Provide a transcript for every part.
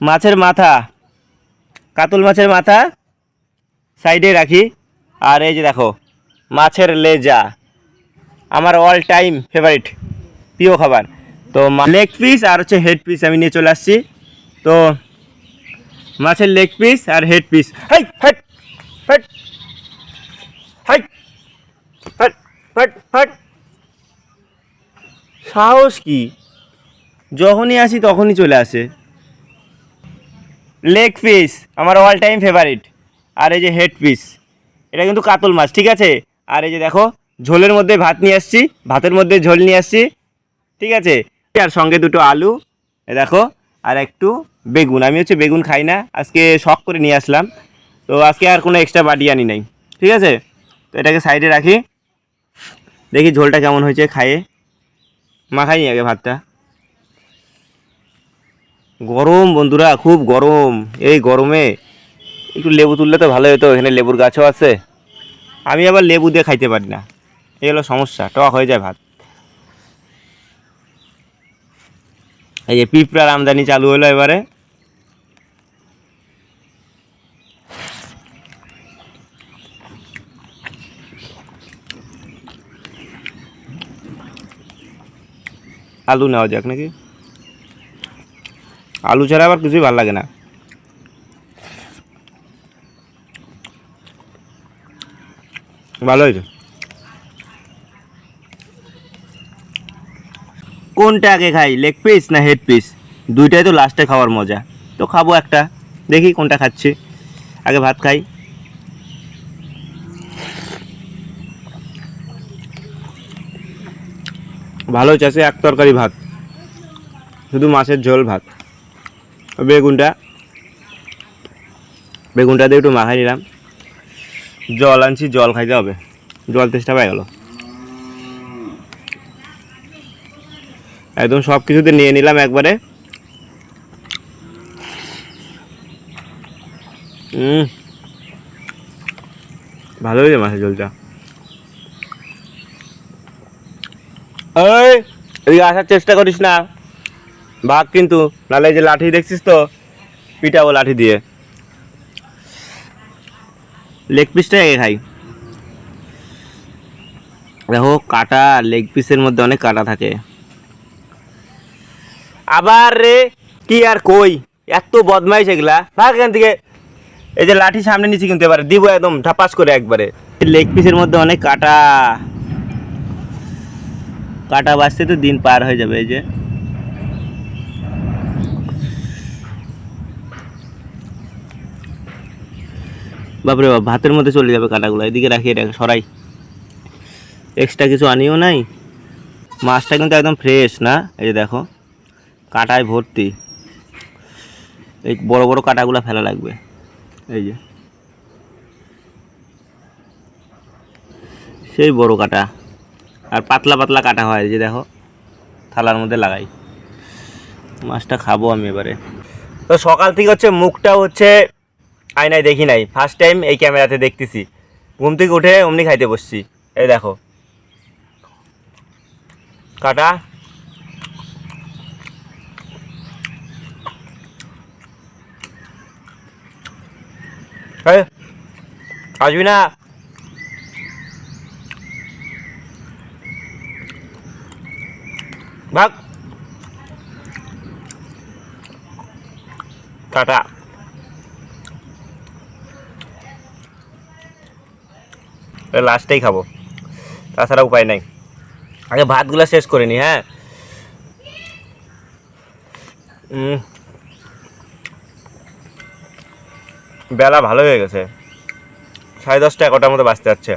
মাছের মাথা, কাতল মাছের মাথা সাইডে রাখি। আর এই যে দেখো, মাছের লেজা, আমার অল টাইম ফেভারিট প্রিয় খাবার। তো লেগ পিস আর হচ্ছে হেড পিস আমি নিয়ে চলে আসছি। তো মাছের লেগ পিস আর হেড পিস হাই, হাট হাট হাই সাহস কি? যখনই আসি তখনই চলে আসে। লেগ পিস আমার অল টাইম ফেভারিট আর এই যে হেড পিস এটা কিন্তু কাতল মাছ, ঠিক আছে? আর এই যে দেখো, ঝোলের মধ্যে ভাত নিয়ে আসছি, ভাতের মধ্যে ঝোল নিয়ে আসছি, ঠিক আছে? আর সঙ্গে দুটো আলু দেখো, আর একটু বেগুন। আমি হচ্ছে বেগুন খাই না, আজকে শখ করে নিয়ে আসলাম। তো আজকে আর কোনো এক্সট্রা বাটি আনি নাই, ঠিক আছে? তো এটাকে সাইডে রাখি, দেখি ঝোলটা কেমন হয়েছে, খাইয়ে। মাখাই আগে ভাতটা। গরম বন্ধুরা, খুব গরম। এই গরমে একটু লেবু তুললে তো ভালো হতো, এখানে লেবুর গাছও আছে। আমি আবার লেবু দিয়ে খাইতে পারি না। এই হলো সমস্যা, টক হয়ে যায় ভাত। এই যে পিঁপড়ার আমদানি চালু হলো এবারে। আলু নেওয়া যাক নাকি? আলু ছাড়া আবার কিছুই ভালো লাগে না। ভালো হয়েছে? কোনটা আগে খাই? লেগ পিস না হেড পিস দুইটাই তো লাস্টে খাওয়ার মজা। তো খাব একটা দেখি কোনটা খাচ্ছি। আগে ভাত খাই। ভালো চাষে এক তরকারি ভাত। শুধু মাছের ঝোল ভাত। বেগুনটা। বেগুনটা দিয়ে একটু মাখাই নিলাম। জল আনছি, জল খাইতে হবে। জল তেষ্টা পাই গেল। একদম সব কিছুতে নিয়ে নিলাম একবারে। ভালো হয়েছে মাছের ওই এদিকে আসার চেষ্টা করিস না। ভাগ কিন্তু নাহলে যে লাঠি দেখছিস তো, পিটাবো লাঠি দিয়ে। লেগ পিসটা আগে খাই দেখো, কাটা লেগ পিসের মধ্যে অনেক কাটা থাকে। আবার রে, কি আর কই? এত বদমাইশ এগুলা। ভাগ এখান থেকে, এই যে লাঠি সামনে নিচে কিন্তু এবারে দিব একদম ঠাপাস করে একবারে। লেগ পিসের মধ্যে অনেক কাটা। কাটা বাঁচতে তো দিন পার হয়ে যাবে এই যে। বাপরে বাপ, ভাতের মধ্যে চলে যাবে কাটাগুলো, এদিকে রাখি, এটা সরাই। এক্সট্রা কিছু আনিও নাই। মাছটা কিন্তু একদম ফ্রেশ না? এই যে দেখো, কাটায় ভর্তি। এই বড় বড় কাটাগুলো ফেলা লাগবে। এই যে। সেই বড় কাটা। আর পাতলা পাতলা কাটা হয় যে দেখো, থালার মধ্যে লাগাই। মাছটা খাব আমি এবারে। তো সকাল থেকে হচ্ছে মুখটা হচ্ছে আয়নায় দেখি নাই। ফার্স্ট টাইম এই ক্যামেরাতে দেখতেছি। ঘুম থেকে উঠে অমনি খাইতে বসছি। এই দেখো। কাটা। আসবি না? ভাগ। কাটা। লাস্টেই খাব। তাছাড়া উপায় নাই। আগে ভাতগুলো শেষ করে নি হ্যাঁ। বেলা ভালো হয়ে গেছে। সাড়ে দশটা, এগারোটার মতো বাঁচতে যাচ্ছে।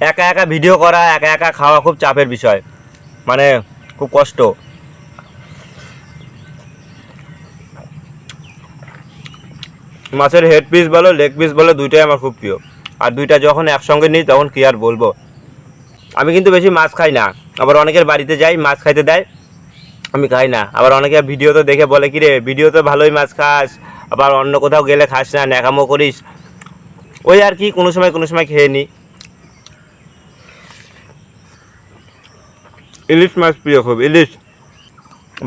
একা একা ভিডিও করা, একা একা খাওয়া খুব চাপের বিষয়। মানে খুব কষ্ট। মাছের হেড পিস বলো লেগ পিস বলো, দুইটাই আমার খুব প্রিয়। আর দুইটা যখন একসঙ্গে নিই, তখন কি আর বলব? আমি কিন্তু বেশি মাছ খাই না। আবার অনেকের বাড়িতে যাই, মাছ খাইতে দেয়, আমি খাই না। আবার অনেকে ভিডিও তো দেখে বলে কি রে ভিডিও তো ভালোই মাছ খাস, আবার অন্য কোথাও গেলে খাস না, ন্যাকামো করিস। ওই আর কি, কোনো সময় কোনো সময় খেয়ে নিই। ইলিশ মাছ প্রিয় খুব, ইলিশ।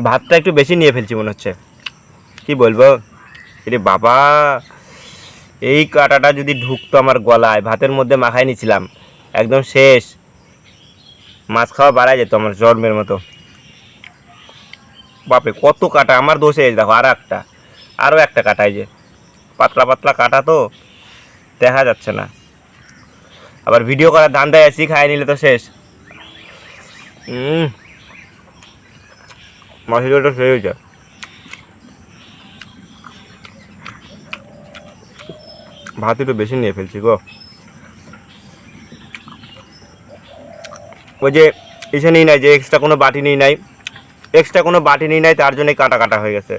ভাতটা একটু বেশি নিয়ে ফেলছি মনে হচ্ছে। কি বলব? রে বাবা এই কাঁটাটা যদি ঢুকতো আমার গলায়, ভাতের মধ্যে মাখাই নিছিলাম, একদম শেষ। মাছ খাওয়া বাড়াই যেত আমার জন্মের মতো। বাপরে, কত কাটা, আমার দোষে দেখো আর একটা আরও একটা কাটা এই যে। পাতলা পাতলা কাটা তো, দেখা যাচ্ছে না। আবার ভিডিও করার ধান্দায় আছি, খাই নিলে তো শেষ। ঝোলটা শেষ হয়েছে ভাত একটু বেশি নিয়ে ফেলছি গো। ওই যে এসে নিই নাই, যে এক্সট্রা কোনো বাটি নিই নাই এক্সট্রা কোনো বাটি নিই নাই, তার জন্যই কাটা কাটা হয়ে গেছে।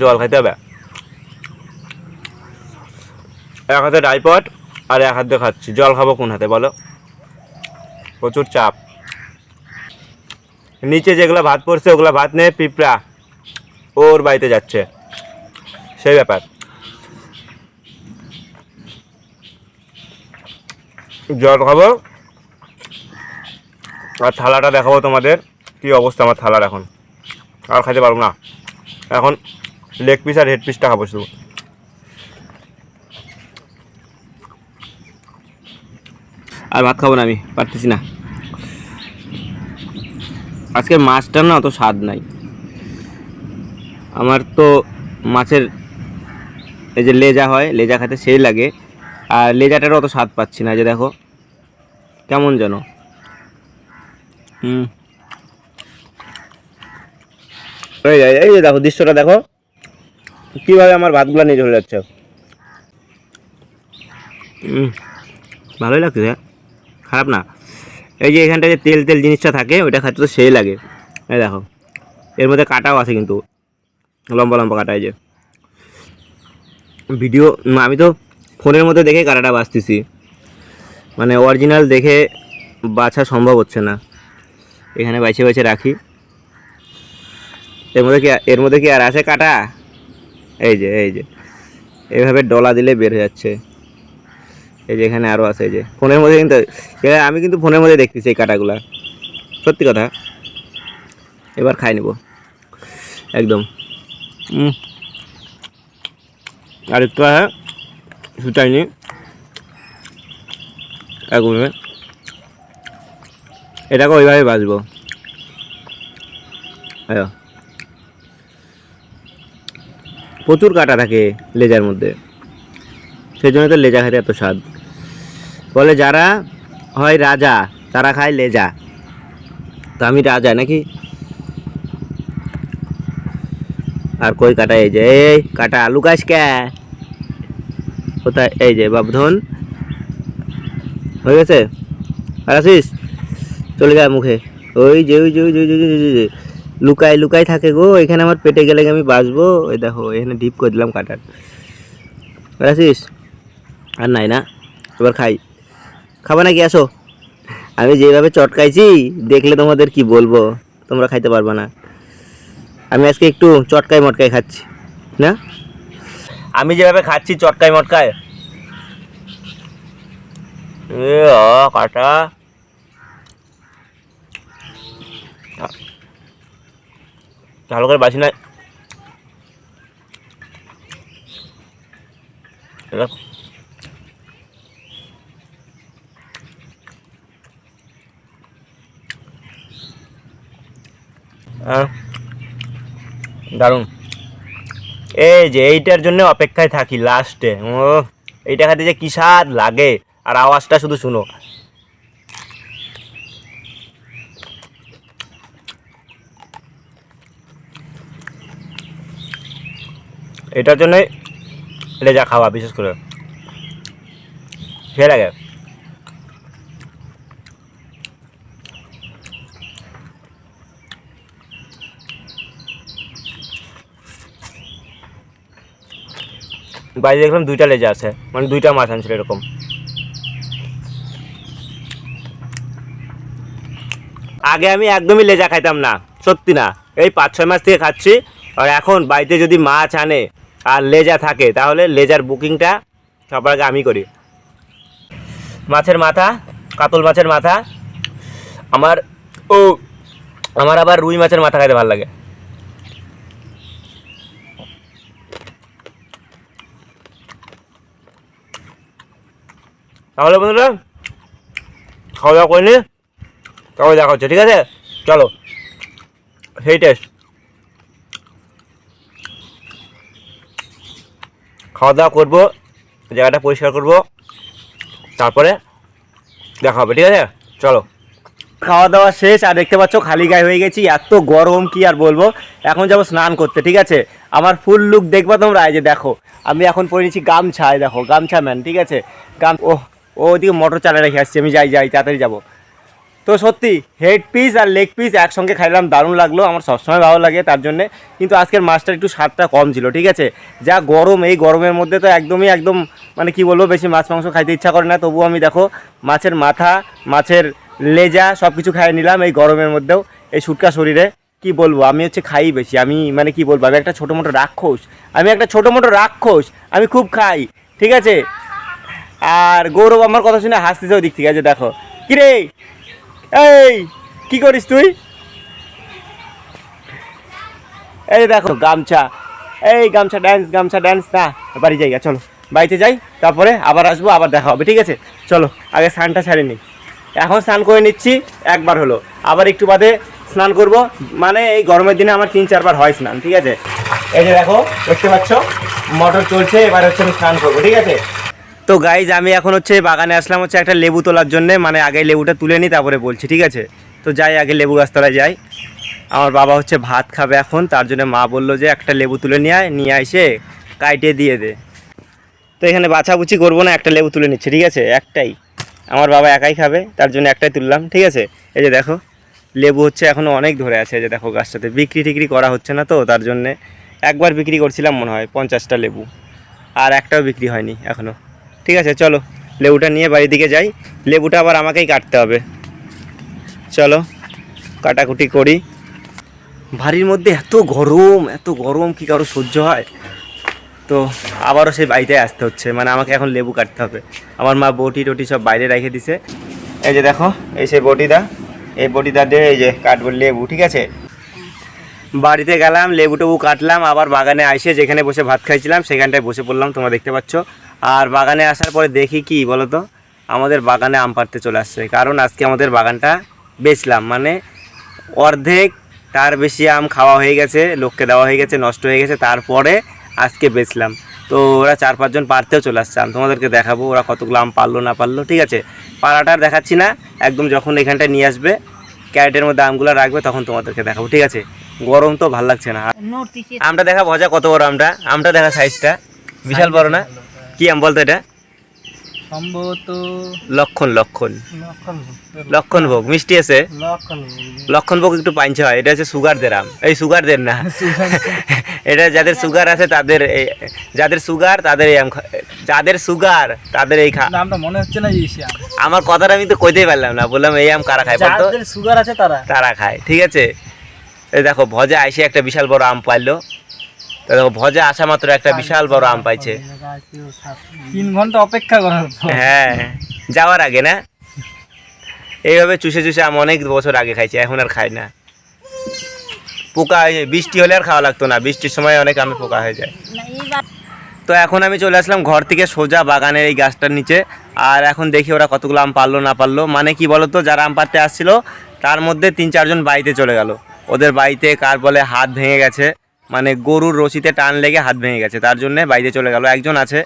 জল খাইতে হবে। এক হাতে ডাইপট আর এক হাতে খাচ্ছি। জল খাব কোন হাতে বলো? প্রচুর চাপ। নিচে যেগুলো ভাত পড়ছে, ওগুলো ভাত নিয়ে পিঁপড়া, ওর বাড়িতে যাচ্ছে। সেই ব্যাপার। জল খাব। আর থালাটা দেখাবো তোমাদের, কি অবস্থা আমার থালার এখন। আর খাইতে পারব না। এখন লেগ পিস আর হেড পিসটা খাব শুধু। আর ভাত খাব না আমি, পারতেছি না। আজকের মাছটার না অত স্বাদ নাই। আমার তো মাছের এই যে লেজা হয়, লেজা খেতে সেই লাগে। আর লেজাটারও অত স্বাদ পাচ্ছি না যে দেখো। কেমন যেন। হুম। এই এই যে দেখো, দৃশ্যটা দেখো। কীভাবে আমার ভাতগুলো নিয়ে চলে যাচ্ছে। ভালোই লাগছে খারাপ না। এই যে এখানটা যে তেল তেল জিনিসটা থাকে, ওইটা খাচ্ছে তো সেই লাগে। এই দেখো, এর মধ্যে কাটাও আছে কিন্তু। লম্বা লম্বা কাটা, এই যে। ভিডিও আমি তো ফোনের মধ্যে দেখে কাটাটা বাঁচতেছি। মানে অরিজিনাল দেখে বাছা সম্ভব হচ্ছে না। এখানে বাইছে বাইছে রাখি। এর মধ্যে কি এর মধ্যে কি আর আছে কাটা? এই যে এই যে। এইভাবে ডলা দিলে বের হয়ে যাচ্ছে। এই যে এখানে আরও আছে, এই যে। ফোনের মধ্যে কিন্তু আমি কিন্তু ফোনের মধ্যে দেখতেছি এই কাটাগুলা। সত্যি কথা। এবার খাই নেব। একদম। আর একটু হ্যাঁ শুটাইনি একভাবে এটাকে ওইভাবে বাজবো। আয়ো। প্রচুর কাটা থাকে লেজার মধ্যে। সেই জন্য তো লেজা খেতে এত স্বাদ। বলে যারা হয় রাজা, তারা খায় লেজা। তো আমি রাজা নাকি? আর কই কাটা এই যে? এই কাটা আলু গাছ কে? কোথায়? এই যে বাবধন হয়ে গেছে? আর আসিস? চলে যায় মুখে। ওই যে ওই যে ওই যে, ওই লুকাই লুকাই থাকে গো। এখানে আমার পেটে গেলে আমি বাঁচবো? ওই দেখো, এখানে ডিপ করে দিলাম কাটার। আসিস? আর নাই না। এবার খাই। খাবা নাকি? আসো। আমি যেভাবে চটকাইছি, দেখলে তোমাদের কি বলব? তোমরা খাইতে পারবে না। আমি আজকে একটু চটকাই মটকাই খাচ্ছি। না? আমি যেভাবে খাচ্ছি চটকায় মটকায়। কাটা। ভালো করে বাসি নাই। দারুণ। এই যে এইটার জন্য অপেক্ষায় থাকি লাস্টে ও এইটা খাতে যে কি স্বাদ লাগে। আর আওয়াজটা শুধু শুনো। এটার জন্যই লেজা খাওয়া, বিশেষ করে। সে লাগে বাইরে দেখলাম দুইটা লেজা আছে মানে দুইটা মাছ আনছিল এরকম। আগে আমি একদমই লেজা খাইতাম না, সত্যি না। এই পাঁচ ছয় মাস থেকে খাচ্ছি, আর এখন বাড়িতে যদি মাছ আনে আর লেজা থাকে, তাহলে লেজার বুকিংটা সবার আগে আমি করি। মাছের মাথা, কাতল মাছের মাথা, আমার, ও, আমার আবার রুই মাছের মাথা খাইতে ভালো লাগে। তাহলে বন্ধুরা খাওয়া দাওয়া করে নি, তারপরে দেখা হচ্ছে, ঠিক আছে? চলো, সেই টেস্ট খাওয়া দাওয়া করব, জায়গাটা পরিষ্কার করব, তারপরে দেখা হবে, ঠিক আছে? চলো। খাওয়া দাওয়া শেষ, আর দেখতে পাচ্ছ খালি গায়ে হয়ে গেছি, এত গরম কি আর বলব? এখন যাব স্নান করতে, ঠিক আছে? আমার ফুল লুক দেখবা তোমরা, এই যে দেখো, আমি এখন পরে নিচ্ছি গামছা দেখো গামছা ম্যান ঠিক আছে? গাম ও ও ওদিকে মোটর চালিয়ে রেখে আসছি, আমি যাই যাই, তাড়াতাড়ি যাব। তো সত্যি হেড পিস আর লেগ পিস একসঙ্গে খাইলাম, দারুণ লাগল, আমার সবসময় ভালো লাগে তার জন্যে। কিন্তু আজকের মাছটা একটু স্বাদটা কম ছিল, ঠিক আছে? যা গরম, এই গরমের মধ্যে তো একদমই, একদম মানে কি বলব, বেশি মাছ, মাংস খাইতে ইচ্ছা করে না। তবুও আমি দেখো, মাছের মাথা, মাছের লেজা সব কিছু খাইয়ে নিলাম এই গরমের মধ্যেও, এই সুটকা শরীরে। কি বলব, আমি হচ্ছে খাই বেশি, আমি মানে কি বলব, আমি একটা ছোটো মোটো রাক্ষস, আমি একটা ছোটো মোটো রাক্ষস, আমি খুব খাই, ঠিক আছে? আর গৌরব আমার কথা শুনে হাসতেছে ওই দিক থেকে আছে দেখো। কিরে? এই, কি করিস তুই? এই দেখো, গামছা। এই গামছা ড্যান্স গামছা ড্যান্স না, বাড়ি যাই চলো। বাড়িতে যাই, তারপরে আবার আসব, আবার দেখা হবে, ঠিক আছে? চলো, আগে স্নানটা ছাড়ি এখন স্নান করে নিচ্ছি, একবার হলো। আবার একটু বাদে স্নান করব মানে এই গরমের দিনে আমার তিন, চারবার হয় স্নান, ঠিক আছে? এই যে দেখো, দেখতে পাচ্ছ? মোটর চলছে, এবার হচ্ছে আমি স্নান করব, ঠিক আছে? তো গাইজ আমি এখন হচ্ছে বাগানে আসলাম হচ্ছে একটা লেবু তোলার জন্য মানে আগে লেবুটা তুলে নিই, তারপরে বলছি, ঠিক আছে? তো যাই, আগে লেবু গাছতলায় যাই। আমার বাবা হচ্ছে ভাত খাবে এখন, তার জন্য মা বলল যে একটা লেবু তুলে নিয়ে আয়, নিয়ে এসে কাইটে দিয়ে দে। তো এখানে বাছাবুচি করব না, একটা লেবু তুলে নিচ্ছে, ঠিক আছে? একটাই। আমার বাবা একাই খাবে, তার জন্য একটাই তুললাম, ঠিক আছে? এই যে দেখো, লেবু হচ্ছে এখনও অনেক ধরে আছে, এই যে দেখো গাছটাতে। বিক্রি টিক্রি করা হচ্ছে না তো, তার জন্যে একবার বিক্রি করছিলাম মনে হয়, পঞ্চাশটা লেবু। আর একটাও বিক্রি হয়নি এখনও ঠিক আছে, চলো। লেবুটা নিয়ে বাড়ির দিকে যাই। লেবুটা আবার আমাকেই কাটতে হবে। চলো, কাটাকুটি করি। বাড়ির মধ্যে এত গরম এত গরম, কি কারও সহ্য হয়? তো আবারও সেই বাড়িতে আসতে হচ্ছে। মানে আমাকে এখন লেবু কাটতে হবে। আমার মা বটি টটি সব বাইরে রেখে দিছে। এই যে দেখো, এই সেই বটিদা এই বটিদা দিয়ে এই যে কাটবো লেবু, ঠিক আছে? বাড়িতে গেলাম লেবু টেবু কাটলাম, আবার বাগানে আসে যেখানে বসে ভাত খাইছিলাম, সেখানটায় বসে পড়লাম। তোমরা দেখতে পাচ্ছ। আর বাগানে আসার পরে দেখি কি বলো তো আমাদের বাগানে আম পাড়তে চলে আসছে। কারণ আজকে আমাদের বাগানটা বেচলাম। মানে অর্ধেক তার বেশি আম খাওয়া হয়ে গেছে লোককে দেওয়া হয়ে গেছে নষ্ট হয়ে গেছে। তারপরে আজকে বেচলাম। তো ওরা চার পাঁচজন পারতেও চলে আসছে। আম তোমাদেরকে দেখাবো ওরা কতগুলো আম পারল না পারল ঠিক আছে? পাড়াটা আর দেখাচ্ছি না। একদম যখন এখানটায় নিয়ে আসবে ক্যারেটের মধ্যে আমগুলো রাখবে তখন তোমাদেরকে দেখাবো ঠিক আছে? গরম তো ভালো লাগছে না। আমটা দেখা ভজা কত বড় আমটা? আমটা দেখা সাইজটা বিশাল বড় না? কি আম বলতো এটা? সম্ভবত লক্ষণ লক্ষণ। লক্ষণ লক্ষণ ভোগ মিষ্টি আছে? লক্ষণ ভোগ একটু পাঞ্চে হয় এটা হচ্ছে সুগারদের আম। এই সুগারদের না। এটা যাদের সুগার আছে তাদের এই- যাদের সুগার তাদের এই আম যাদের সুগার তাদের এই খা নামটা মনে হচ্ছে না আমার কথাটা আমি তো কইতেই পারলাম না বললাম এই আম কারা খায়? বলতো যাদের সুগার আছে তারা। তারা খায় ঠিক আছে? এই দেখো ভজা আইসে একটা বিশাল বড় আম পাইলো। দেখো ভজা আসা মাত্র একটা বিশাল বড় আম পাইছে। তিন ঘণ্টা অপেক্ষা করার হ্যাঁ যাওয়ার আগে না? এইভাবে চুষে চুষে আম অনেক বছর আগে খাইছি এখন আর খাই না। পোকা বৃষ্টি হলে আর খাওয়া লাগতো না বৃষ্টির সময় অনেক আমে পোকা হয়ে যায়। তো এখন আমি চলে আসলাম ঘর থেকে সোজা বাগানের এই গাছটার নিচে আর এখন দেখি ওরা কতগুলো আম পারল না পারল। মানে কি বলতো যারা আম পারতে আসছিল তার মধ্যে তিন চারজন বাড়িতে চলে গেল। ওদের বাড়িতে কার বলে হাত ভেঙে গেছে। মানে গরুর রশিতে টান লেগে হাত ভেঙে গেছে, তার জন্য বাইরে চলে গেল। একজন আছে,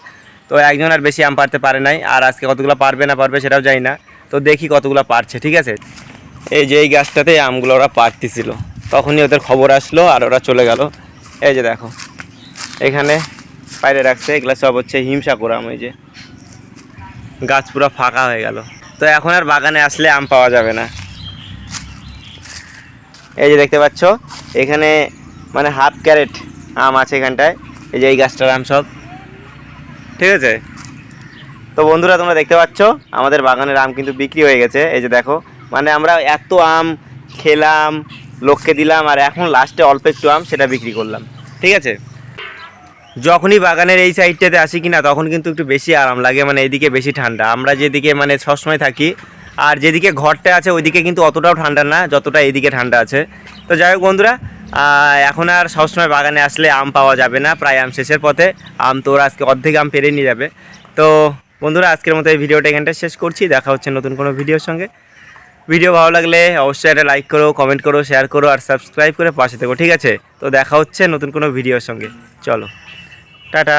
তো একজন আর বেশি আম পারতে পারে নাই, আর আজকে কতগুলো পারবে না পারবে সেটাও জানি না, তো দেখি কতগুলো পারছে, ঠিক আছে? এই যে এই গাছটাতে আমগুলো ওরা পারতেছিল তখনই ওদের খবর আসলো আর ওরা চলে গেল। এই যে দেখো, এখানে বাইরে রাখছে, এগুলো সব হচ্ছে হিমসা করাম ওই যে। গাছ পুরো ফাঁকা হয়ে গেল। তো এখন আর বাগানে আসলে আম পাওয়া যাবে না। এই যে দেখতে পাচ্ছ, এখানে মানে হাফ ক্যারেট আম আছে এখানটায়। এই যে এই গাছটার আম সব। ঠিক আছে? তো বন্ধুরা, তোমরা দেখতে পাচ্ছ, আমাদের বাগানের আম কিন্তু বিক্রি হয়ে গেছে। এই যে দেখো মানে আমরা এত আম খেলাম, লোককে দিলাম, আর এখন লাস্টে অল্প একটু আম সেটা বিক্রি করলাম। ঠিক আছে? যখনই বাগানের এই সাইডটাতে আসি কিনা, তখন কিন্তু একটু বেশি আরাম লাগে মানে এইদিকে বেশি ঠান্ডা। আমরা যেদিকে মানে সবসময় থাকি, আর যেদিকে ঘরটা আছে, ওইদিকে কিন্তু অতটাও ঠান্ডা না, যতটা এইদিকে ঠান্ডা আছে। তো যাই হোক বন্ধুরা এখন আর সবসময় বাগানে আসলে আম পাওয়া যাবে না, প্রায় আম শেষের পথে। আম তো আজকে অর্ধেক আম পেরে নিয়ে যাবে। তো বন্ধুরা, আজকের মতো এই ভিডিওটা এখানটা শেষ করছি। দেখা হচ্ছে নতুন কোনো ভিডিওর সঙ্গে। ভিডিও ভালো লাগলে অবশ্যই একটা লাইক করো কমেন্ট করো শেয়ার করো, আর সাবস্ক্রাইব করে পাশে থেকো, ঠিক আছে? তো দেখা হচ্ছে নতুন কোনো ভিডিওর সঙ্গে। চলো, টাটা।